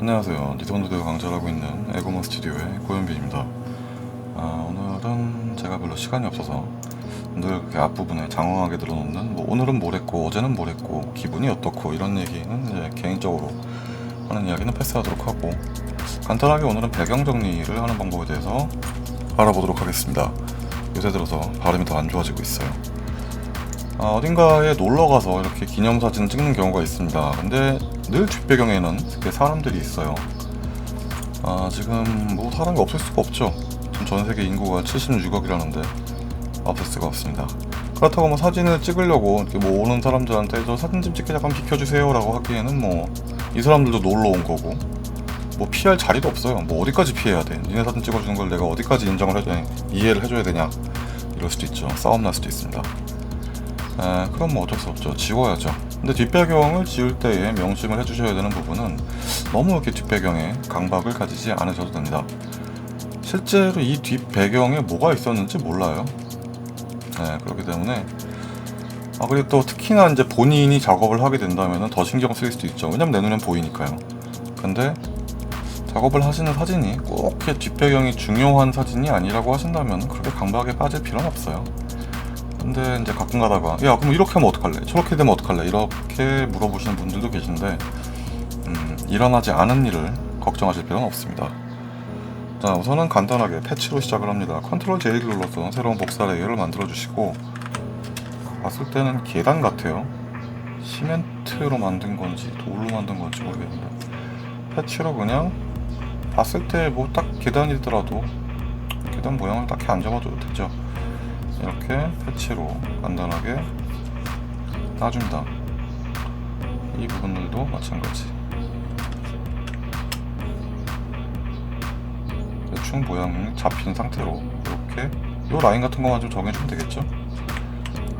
안녕하세요. 니선도대가 강좌하고 있는 에고먼 스튜디오의 고현빈입니다. 아, 오늘은 제가 별로 시간이 없어서 늘 이렇게 앞부분에 장황하게 늘어놓는 뭐 오늘은 뭘 했고 어제는 뭘 했고 기분이 어떻고 이런 얘기는 이제 개인적으로 하는 이야기는 패스하도록 하고 간단하게 오늘은 배경 정리를 하는 방법에 대해서 알아보도록 하겠습니다. 요새 들어서 발음이 더 안 좋아지고 있어요. 아, 어딘가에 놀러 가서 이렇게 기념사진을 찍는 경우가 있습니다. 근데 늘 뒷배경에는 이렇게 사람들이 있어요. 아, 지금 뭐 사람이 없을 수가 없죠. 전 세계 인구가 76억이라는데 없을 수가 없습니다. 그렇다고 뭐 사진을 찍으려고 이렇게 뭐 오는 사람들한테 저 사진 좀 찍게 잠깐 비켜주세요라고 하기에는 뭐 이 사람들도 놀러 온 거고 뭐 피할 자리도 없어요. 뭐 어디까지 피해야 돼? 니네 사진 찍어주는 걸 내가 어디까지 인정을 해줘야 이해를 해줘야 되냐? 이럴 수도 있죠. 싸움 날 수도 있습니다. 아, 그럼 뭐 어쩔 수 없죠. 지워야죠. 근데 뒷배경을 지울 때에 명심을 해주셔야 되는 부분은 너무 이렇게 뒷배경에 강박을 가지지 않으셔도 됩니다. 실제로 이 뒷배경에 뭐가 있었는지 몰라요. 네, 그렇기 때문에 아, 그리고 또 특히나 이제 본인이 작업을 하게 된다면 더 신경 쓰일 수도 있죠. 왜냐면 내 눈엔 보이니까요. 근데 작업을 하시는 사진이 꼭 뒷배경이 중요한 사진이 아니라고 하신다면 그렇게 강박에 빠질 필요는 없어요. 근데 이제 가끔 가다가 야 그럼 이렇게 하면 어떡할래? 저렇게 되면 어떡할래? 이렇게 물어보시는 분들도 계신데 음, 일어나지 않은 일을 걱정하실 필요는 없습니다. 자 우선은 간단하게 패치로 시작을 합니다. 컨트롤 J를 눌러서 새로운 복사 레이어를 만들어 주시고 봤을 때는 계단 같아요. 시멘트로 만든 건지 돌로 만든 건지 모르겠는데 패치로 그냥 봤을 때 뭐 딱 계단이더라도 계단 모양을 딱히 안 잡아줘도 되죠. 이렇게 패치로 간단하게 따줍니다. 이 부분들도 마찬가지. 대충 모양이 잡힌 상태로 이렇게 이 라인 같은 것만 좀 정해주면 되겠죠.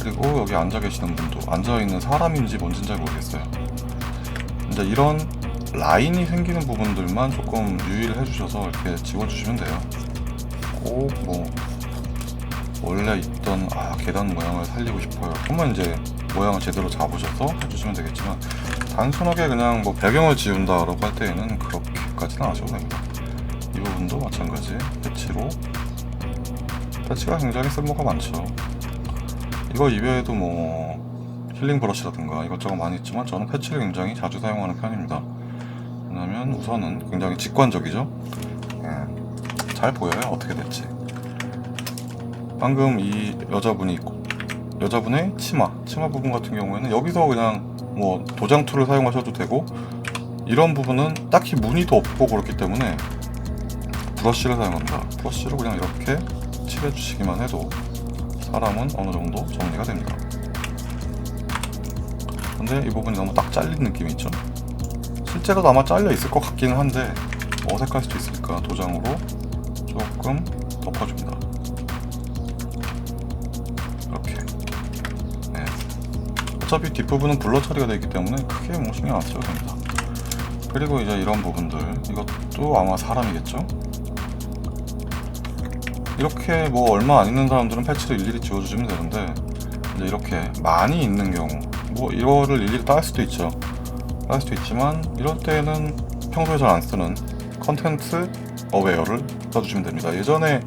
그리고 여기 앉아 계시는 분도 앉아 있는 사람인지 뭔지 잘 모르겠어요. 이제 이런 라인이 생기는 부분들만 조금 유의를 해주셔서 이렇게 지워주시면 돼요. 꼭뭐 원래 있던 아 계단 모양을 살리고 싶어요. 그러면 이제 모양을 제대로 잡으셔서 해주시면 되겠지만 단순하게 그냥 뭐 배경을 지운다라고 할 때에는 그렇게까지는 안 하셔도 됩니다. 이 부분도 마찬가지 패치로 패치가 굉장히 쓸모가 많죠. 이거 이외에도 뭐 힐링 브러쉬라든가 이것저것 많이 있지만 저는 패치를 굉장히 자주 사용하는 편입니다. 왜냐면 우선은 굉장히 직관적이죠. 예, 잘 보여요 어떻게 될지. 방금 이 여자분이 있고 여자분의 치마 치마 부분 같은 경우에는 여기서 그냥 뭐 도장 툴을 사용하셔도 되고 이런 부분은 딱히 무늬도 없고 그렇기 때문에 브러쉬를 사용합니다. 브러쉬로 그냥 이렇게 칠해 주시기만 해도 사람은 어느 정도 정리가 됩니다. 근데 이 부분이 너무 딱 잘린 느낌이 있죠? 실제로도 아마 잘려 있을 것 같기는 한데 어색할 수도 있으니까 도장으로 조금 덮어줍니다 이렇게 네. 어차피 뒷부분은 블러 처리가 되어 있기 때문에 크게 뭐 신경 안 써도 됩니다. 그리고 이제 이런 부분들. 이것도 아마 사람이겠죠? 이렇게 뭐 얼마 안 있는 사람들은 패치를 일일이 지워주시면 되는데 이제 이렇게 많이 있는 경우 뭐 이거를 일일이 딸 수도 있죠. 딸 수도 있지만 이럴 때는 평소에 잘 안 쓰는 컨텐츠 어웨어를 써주시면 됩니다. 예전에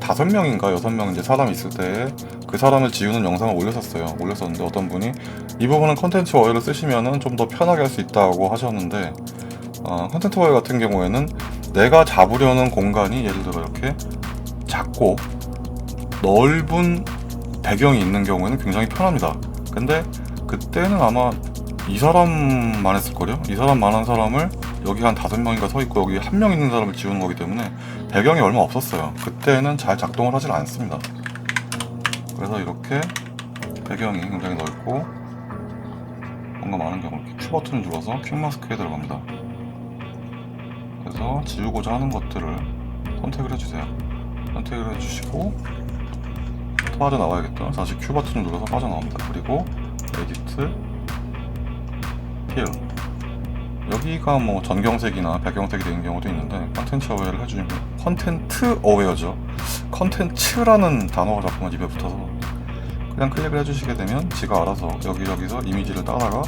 다섯 명인가 여섯 명 이제 사람 있을 때 그 사람을 지우는 영상을 올렸었어요. 올렸었는데 어떤 분이 이 부분은 컨텐츠 어웨어를 쓰시면은 좀 더 편하게 할 수 있다고 하셨는데 어, 컨텐츠 어웨어 같은 경우에는 내가 잡으려는 공간이 예를 들어 이렇게 작고 넓은 배경이 있는 경우에는 굉장히 편합니다. 근데 그때는 아마 이 사람만 했을걸요? 이 사람만 한 사람을 여기 한 다섯 명인가 서 있고 여기 한 명 있는 사람을 지우는 거기 때문에 배경이 얼마 없었어요. 그때는 잘 작동을 하진 않습니다. 그래서 이렇게 배경이 굉장히 넓고 뭔가 많은 경우 이렇게 큐 버튼을 눌러서 퀵 마스크에 들어갑니다. 그래서 지우고자 하는 것들을 선택을 해주세요. 선택을 해주시고 빠져나와야겠다. 다시 큐 버튼을 눌러서 빠져나옵니다. 그리고 에디트 필 여기가 뭐 전경색이나 배경색이 되는 경우도 있는데 컨텐츠 어웨어를 해주면 컨텐트 어웨어죠. 컨텐츠라는 단어가 자꾸만 입에 붙어서 그냥 클릭을 해주시게 되면 지가 알아서 여기저기서 이미지를 따다가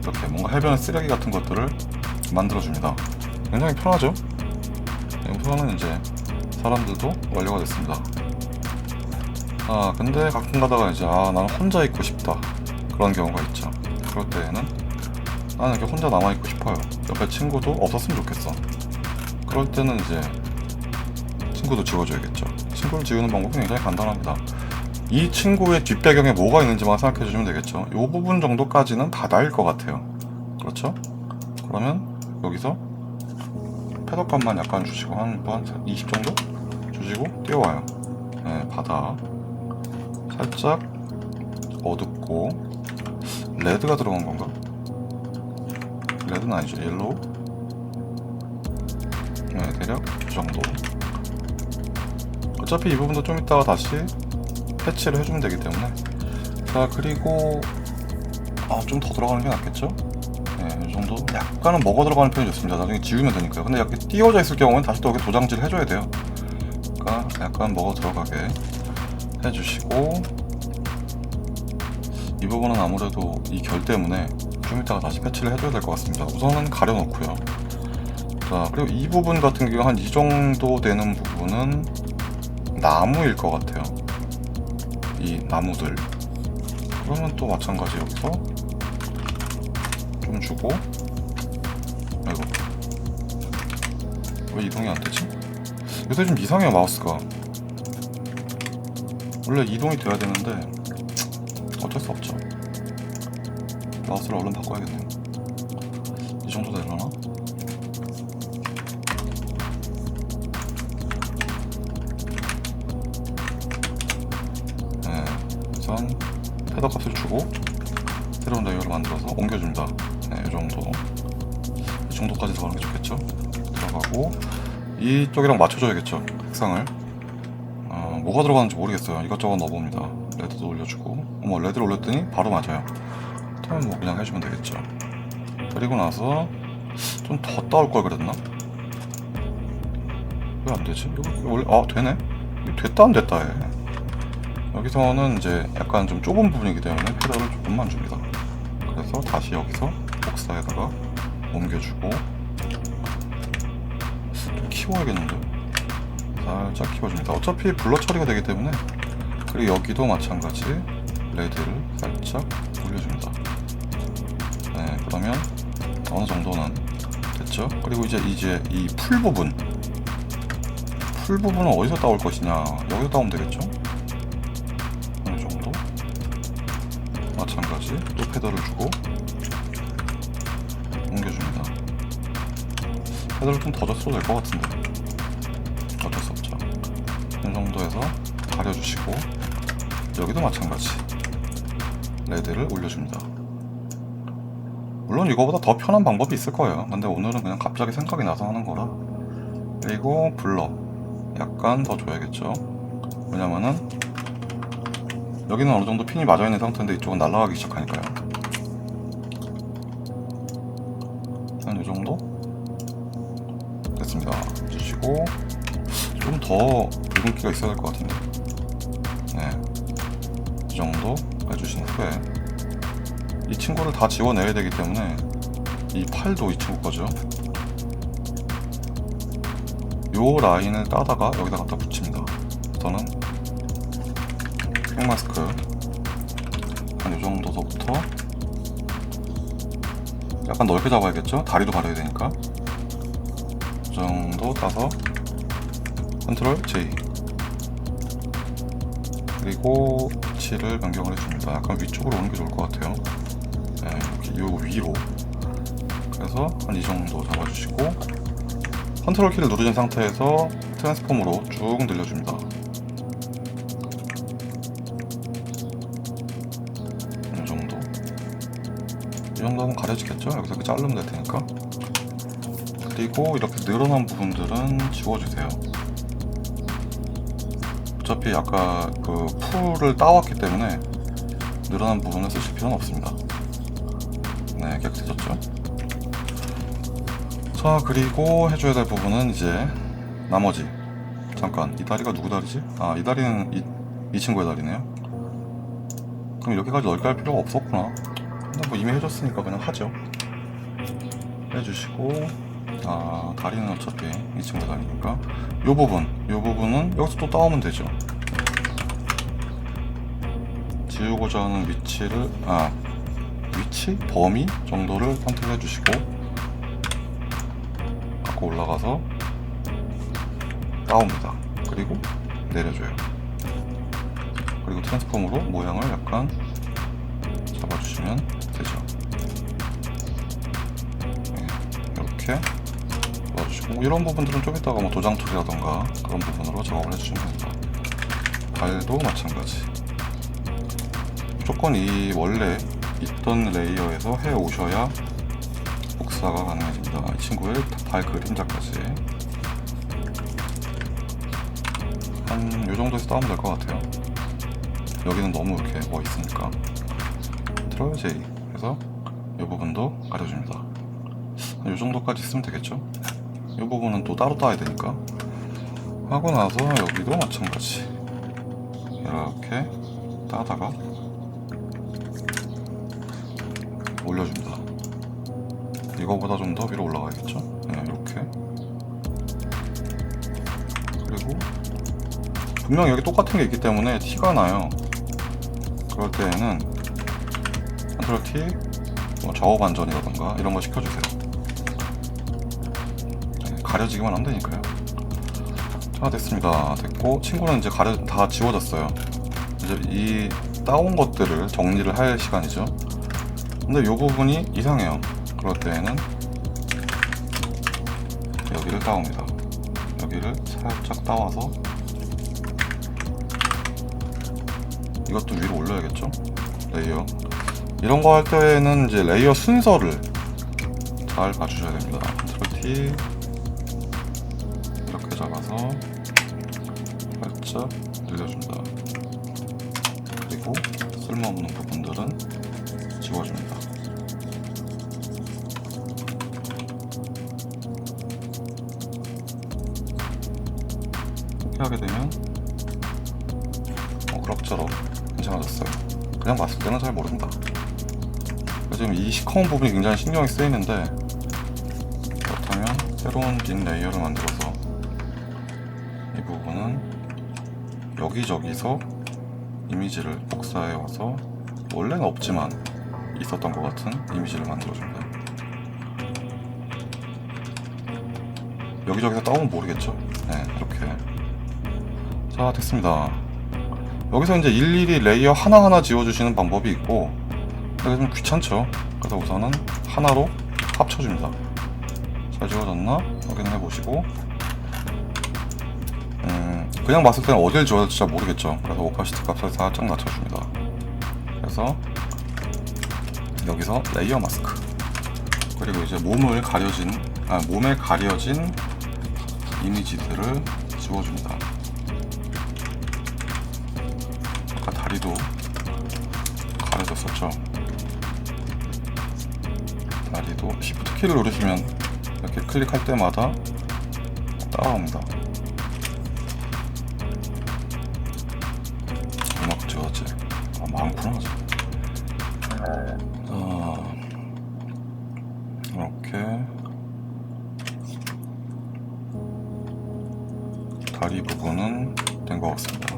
이렇게 뭔가 해변 쓰레기 같은 것들을 만들어줍니다. 굉장히 편하죠? 우선은 이제 사람들도 완료가 됐습니다. 아 근데 가끔 가다가 이제 아 나는 혼자 있고 싶다 그런 경우가 있죠. 그럴 때에는 나는 이렇게 혼자 남아 있고 싶어요. 옆에 친구도 없었으면 좋겠어. 그럴 때는 이제 친구도 지워줘야겠죠. 친구를 지우는 방법은 굉장히 간단합니다. 이 친구의 뒷배경에 뭐가 있는지만 생각해 주시면 되겠죠. 이 부분 정도까지는 바다일 것 같아요. 그렇죠? 그러면 여기서 패덕감만 약간 주시고 한20 정도 주시고 뛰어와요. 네, 바다. 살짝 어둡고 레드가 들어간 건가? 레드는 아니죠. 옐로우. 네, 대략 이 정도. 어차피 이 부분도 좀 이따가 다시 패치를 해주면 되기 때문에 자 그리고 아 좀 더 들어가는 게 낫겠죠? 네, 이 정도 약간은 먹어 들어가는 편이 좋습니다. 나중에 지우면 되니까요. 근데 약간 띄워져 있을 경우는 다시 또 여기 도장질 해줘야 돼요. 그러니까 약간 먹어 들어가게 해주시고 이 부분은 아무래도 이 결 때문에 좀 이따가 다시 패치를 해줘야 될 것 같습니다. 우선은 가려놓고요. 자 그리고 이 부분 같은 경우 한 이 정도 되는 부분은 나무일 것 같아요. 이 나무들. 그러면 또 마찬가지 여기서 좀 주고 아이고 왜 이동이 안 되지? 요새 좀 이상해요 마우스가 원래 이동이 돼야 되는데 어쩔 수 없죠 마우스를 얼른 바꿔야겠네요 이 정도 되려나? 패더 값을 주고 새로운 레이어를 만들어서 옮겨줍니다. 네, 이 정도. 이 정도까지 들어가는 게 좋겠죠? 들어가고 이쪽이랑 맞춰줘야겠죠? 색상을. 어, 뭐가 들어가는지 모르겠어요. 이것저것 넣어봅니다. 레드도 올려주고. 어머 레드를 올렸더니 바로 맞아요. 그러면 뭐 그냥 해주면 되겠죠. 그리고 나서 좀 더 따올 걸 그랬나? 왜 안 되지? 이거 원래 아 되네? 됐다 안 됐다 해 여기서는 이제 약간 좀 좁은 부분이기 때문에 페달을 조금만 줍니다. 그래서 다시 여기서 복사에다가 옮겨주고 좀 키워야겠는데? 살짝 키워줍니다. 어차피 블러 처리가 되기 때문에 그리고 여기도 마찬가지 레드를 살짝 올려줍니다. 네 그러면 어느 정도는 됐죠? 그리고 이제 이제 이 풀 부분. 풀 부분은 어디서 따올 것이냐? 여기서 따오면 되겠죠 마찬가지. 또 페달을 주고 옮겨줍니다. 페달을 좀 더 줬어도 될 것 같은데. 어쩔 수 없죠. 이 정도에서 가려주시고 여기도 마찬가지. 레드를 올려줍니다. 물론 이거보다 더 편한 방법이 있을 거예요. 근데 오늘은 그냥 갑자기 생각이 나서 하는 거라. 그리고 블러 약간 더 줘야겠죠. 왜냐면은 여기는 어느 정도 핀이 맞아 있는 상태인데 이쪽은 날아가기 시작하니까요. 한 이 정도 됐습니다. 주시고 좀더 붉은기가 있어야 될 것 같은데. 네, 이 정도 해주신 후에 이 친구를 다 지워내야 되기 때문에 이 팔도 이 친구 거죠. 요 라인을 따다가 여기다 갖다 붙입니다. 저는 팩마스크. 한이 정도서부터. 약간 넓게 잡아야겠죠? 다리도 가려야 되니까. 이 정도 따서. 컨트롤 J. 그리고 위치를 변경을 해줍니다. 약간 위쪽으로 오는 게 좋을 것 같아요. 네, 이렇게 요 위로. 그래서 한 이 정도 잡아주시고. 컨트롤 키를 누르신 상태에서 트랜스폼으로 쭉 늘려줍니다 정도 하면 가려지겠죠? 여기서 이렇게 자르면 될 테니까. 그리고 이렇게 늘어난 부분들은 지워주세요. 어차피 아까 그 풀을 따왔기 때문에 늘어난 부분은 쓰실 필요는 없습니다. 네 깨끗해졌죠? 자 그리고 해줘야 될 부분은 이제 나머지. 잠깐 이 다리가 누구 다리지? 아 이 다리는 이, 이 친구의 다리네요. 그럼 이렇게까지 넓게 할 필요가 없었구나 뭐 이미 해줬으니까 그냥 하죠 해주시고 아, 다리는 어차피 이 친구 다니니까 요 부분, 요 부분은 여기서 또 따오면 되죠. 지우고자 하는 위치를 아 위치 범위 정도를 선택해 주시고 갖고 올라가서 따옵니다. 그리고 내려줘요. 그리고 트랜스폼으로 모양을 약간 잡아주시면 이런 부분들은 좀 이따가 뭐 도장 툴이라던가 그런 부분으로 작업을 해주시면 됩니다. 발도 마찬가지. 무조건 이 원래 있던 레이어에서 해 오셔야 복사가 가능해집니다. 이 친구의 발 그림자까지 한 요 정도에서 따면 될 것 같아요. 여기는 너무 이렇게 뭐 있으니까 들어요 제이 그래서 이 부분도 가려줍니다. 한요 정도까지 쓰면 되겠죠? 이 부분은 또 따로 따야 되니까 하고 나서 여기도 마찬가지 이렇게 따다가 올려줍니다. 이거보다 좀 더 위로 올라가야겠죠? 네, 이렇게. 그리고 분명 여기 똑같은 게 있기 때문에 티가 나요. 그럴 때에는 컨트롤 T, 뭐 좌우 반전이라던가 이런 거 시켜주세요. 네, 가려지기만 하면 되니까요. 자 됐습니다. 됐고 친구는 이제 가려 다 지워졌어요. 이제 이 따온 것들을 정리를 할 시간이죠. 근데 이 부분이 이상해요. 그럴 때에는 여기를 따옵니다. 여기를 살짝 따와서 이것도 위로 올려야겠죠? 레이어. 이런 거 할 때에는 이제 레이어 순서를 잘 봐주셔야 됩니다. 컨트롤 T 이렇게 잡아서 살짝 늘려줍니다. 그리고 쓸모없는 부분들은 지워줍니다. 이렇게 하게 되면 어, 그럭저럭 괜찮아졌어요. 그냥 봤을 때는 잘 모른다. 지금 이 시커먼 부분이 굉장히 신경이 쓰이는데 그렇다면 새로운 빈 레이어를 만들어서 이 부분은 여기저기서 이미지를 복사해 와서 원래는 없지만 있었던 것 같은 이미지를 만들어줍니다. 여기저기서 따오면 모르겠죠? 네, 이렇게. 자, 됐습니다. 여기서 이제 일일이 레이어 하나하나 지워주시는 방법이 있고, 이게 좀 귀찮죠? 그래서 우선은 하나로 합쳐줍니다. 잘 지워졌나? 확인해 보시고, 음, 그냥 봤을 때는 어딜 지워질지 잘 모르겠죠. 그래서 오파시티 값을 살짝 낮춰줍니다. 그래서 여기서 레이어 마스크 그리고 이제 몸을 가려진 아 몸에 가려진 이미지들을 지워줍니다. 아까 다리도 가려졌었죠. 다리도 Shift 키를 누르시면 이렇게 클릭할 때마다 따라옵니다. 다리 부분은 된 것 같습니다.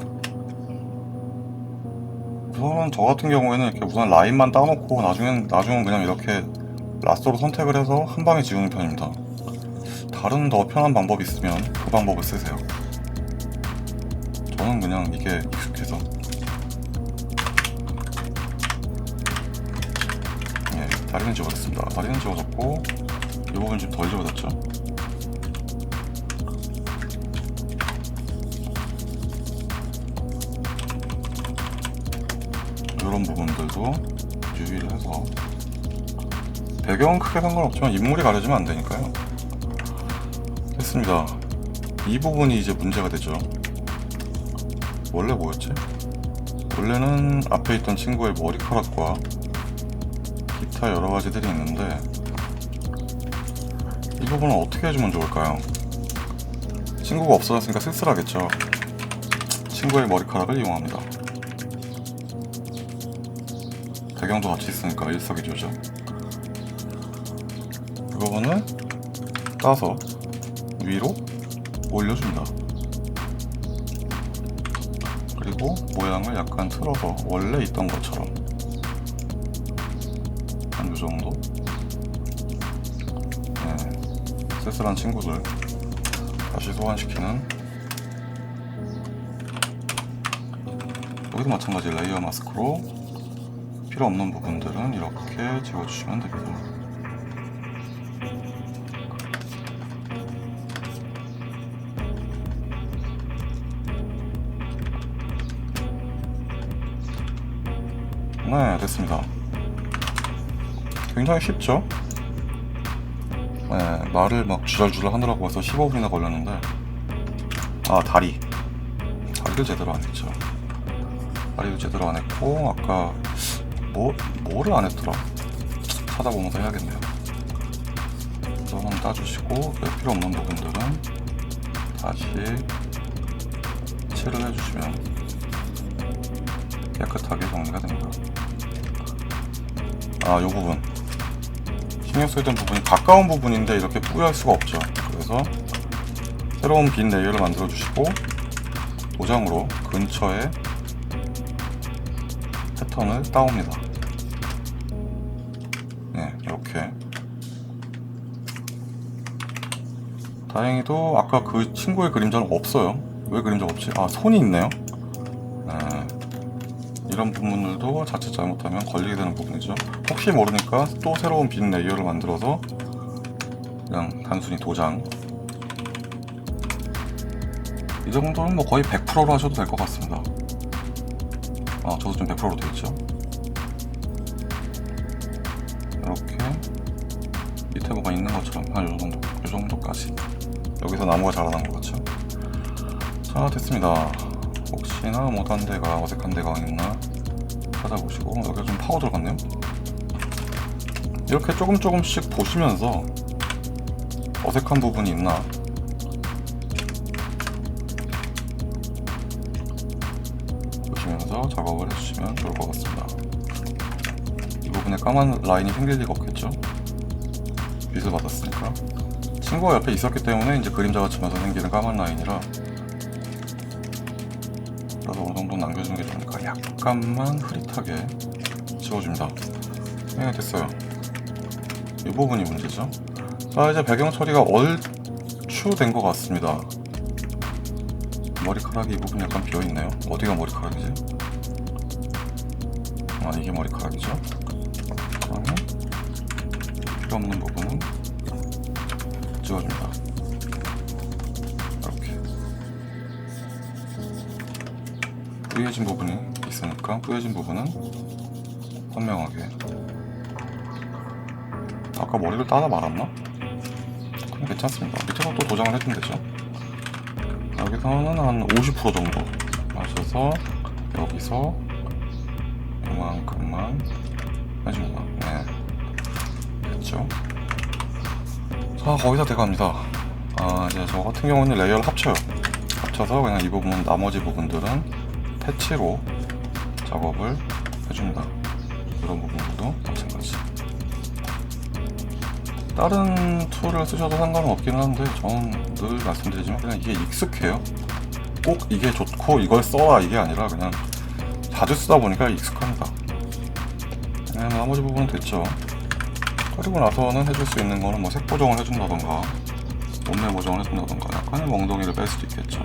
우선은 저 같은 경우에는 이렇게 우선 라인만 따놓고 나중엔 나중은 그냥 이렇게 라스터로 선택을 해서 한 방에 지우는 편입니다. 다른 더 편한 방법이 있으면 그 방법을 쓰세요. 저는 그냥 이게 익숙해서 예, 다리는 지워졌습니다. 다리는 지워졌고 이 부분 좀 덜 지워졌죠? 이런 부분들도 유의를 해서 배경은 크게 상관없지만 인물이 가려지면 안 되니까요. 됐습니다. 이 부분이 이제 문제가 되죠. 원래 뭐였지? 원래는 앞에 있던 친구의 머리카락과 기타 여러 가지들이 있는데 이 부분은 어떻게 해주면 좋을까요? 친구가 없어졌으니까 쓸쓸하겠죠. 친구의 머리카락을 이용합니다. 배경도 같이 있으니까 일석이조죠. 이 부분을 따서 위로 올려줍니다. 그리고 모양을 약간 틀어서 원래 있던 것처럼 한이 정도 네, 쓸쓸한 친구들 다시 소환시키는 여기도 마찬가지 레이어 마스크로 필요 없는 부분들은 이렇게 지워주시면 됩니다. 네, 됐습니다. 굉장히 쉽죠? 네, 말을 막 주절주절 하느라고 해서 15분이나 걸렸는데, 아, 다리. 다리를 제대로 안 했죠. 다리를 제대로 안 했고, 아까, 뭐, 뭐를 안 했더라? 찾아보면서 해야겠네요. 이거는 따주시고, 뺄 필요 없는 부분들은 다시 칠을 해주시면 깨끗하게 정리가 됩니다. 아, 요 부분. 신경 쓰이던 부분이 가까운 부분인데 이렇게 뿌리할 수가 없죠. 그래서 새로운 빈 레이어를 만들어 주시고 도장으로 근처에 패턴을 따옵니다. 네, 이렇게. 다행히도 아까 그 친구의 그림자는 없어요. 왜 그림자 없지? 아, 손이 있네요. 네. 이런 부분들도 자칫 잘못하면 걸리게 되는 부분이죠. 혹시 모르니까 또 새로운 빈 레이어를 만들어서 그냥 단순히 도장 이 정도는 뭐 거의 100%로 하셔도 될 것 같습니다. 아, 저도 좀 100%로 되어 있죠. 것처럼 한 요 정도, 요 정도까지. 여기서 나무가 자라난 것 같죠? 자, 됐습니다. 혹시나 못한 데가 어색한 데가 있나 찾아보시고 여기가 좀 파고 들어갔네요. 이렇게 조금 조금씩 보시면서 어색한 부분이 있나 보시면서 작업을 해주시면 좋을 것 같습니다. 이 부분에 까만 라인이 생길 리가 없겠죠? 빛을 받았으니까 친구가 옆에 있었기 때문에 이제 그림자가 치면서 생기는 까만 라인이라 그래서 어느 정도 남겨주는 게 좋으니까 약간만 흐릿하게 지워줍니다. 네, 됐어요. 이 부분이 문제죠. 자, 이제 배경 처리가 얼추 된 것 같습니다. 머리카락이 이 부분 약간 비어있네요. 어디가 머리카락이지? 아, 이게 머리카락이죠. 그다음에 필요 없는 부분은 지워줍니다. 이렇게. 뿌여진 부분이 있으니까 뿌여진 부분은 선명하게 아까 머리를 따다 말았나? 그럼 괜찮습니다 밑에서 또 도장을 해주면 되죠 여기서는 한 50% 정도 하셔서 여기서 이만큼만 해줍니다 자 거의 다 돼갑니다 아 이제 저 같은 경우는 레이어를 합쳐요 합쳐서 그냥 이 부분 나머지 부분들은 패치로 작업을 해줍니다. 이런 부분들도 마찬가지. 다른 툴을 쓰셔도 상관은 없기는 한데 저는 늘 말씀드리지만 그냥 이게 익숙해요. 꼭 이게 좋고 이걸 써라 이게 아니라 그냥 자주 쓰다 보니까 익숙합니다. 네, 나머지 부분은 됐죠. 그리고 나서는 해줄 수 있는 거는 뭐 색 보정을 해준다던가 몸매 보정을 해준다던가 약간의 멍덩이를 뺄 수도 있겠죠.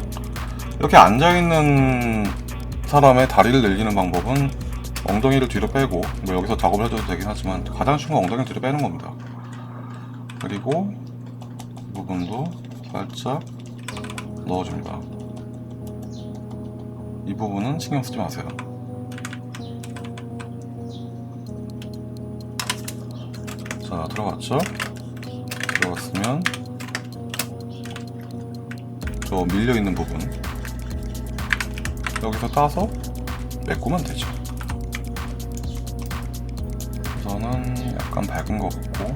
이렇게 앉아있는 사람의 다리를 늘리는 방법은 엉덩이를 뒤로 빼고 뭐 여기서 작업을 해줘도 되긴 하지만 가장 쉬운 건 엉덩이를 뒤로 빼는 겁니다. 그리고 이 부분도 살짝 넣어줍니다. 이 부분은 신경 쓰지 마세요. 자 들어갔죠? 들어갔으면 저 밀려 있는 부분 여기서 따서 메꾸면 되죠. 우선은 약간 밝은 것 같고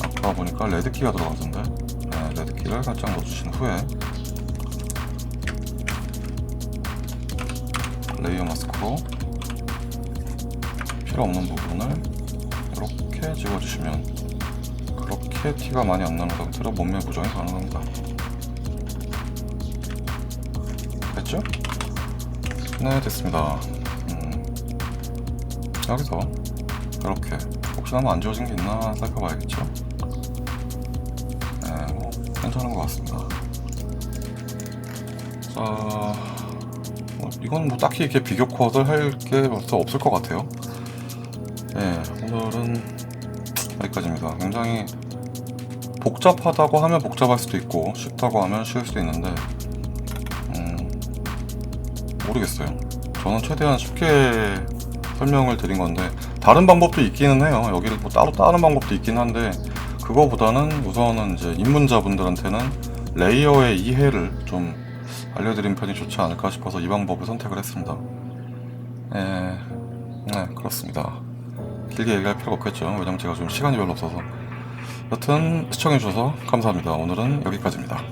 아까 보니까 레드키가 들어가던데 네, 레드키를 살짝 넣어주신 후에 레이어 마스크로 필요 없는 부분을 이렇게 집어주시면 그렇게 티가 많이 안 나는 상태로 몸매 보정이 가능합니다. 됐죠? 네, 됐습니다. 음, 여기서 이렇게 혹시나 뭐 안 지워진 게 있나 살펴봐야겠죠? 네, 뭐 괜찮은 것 같습니다. 자, 뭐 이건 뭐 딱히 이렇게 비교 컷을 할 게 없을 것 같아요. 네, 오늘은 여기까지입니다. 굉장히 복잡하다고 하면 복잡할 수도 있고 쉽다고 하면 쉬울 수도 있는데 음, 모르겠어요. 저는 최대한 쉽게 설명을 드린 건데 다른 방법도 있기는 해요. 여기를 뭐 따로 다른 방법도 있긴 한데 그거보다는 우선은 이제 입문자분들한테는 레이어의 이해를 좀 알려드린 편이 좋지 않을까 싶어서 이 방법을 선택을 했습니다. 네, 네 그렇습니다. 길게 얘기할 필요가 없겠죠. 왜냐면 제가 좀 시간이 별로 없어서. 여튼 시청해주셔서 감사합니다. 오늘은 여기까지입니다.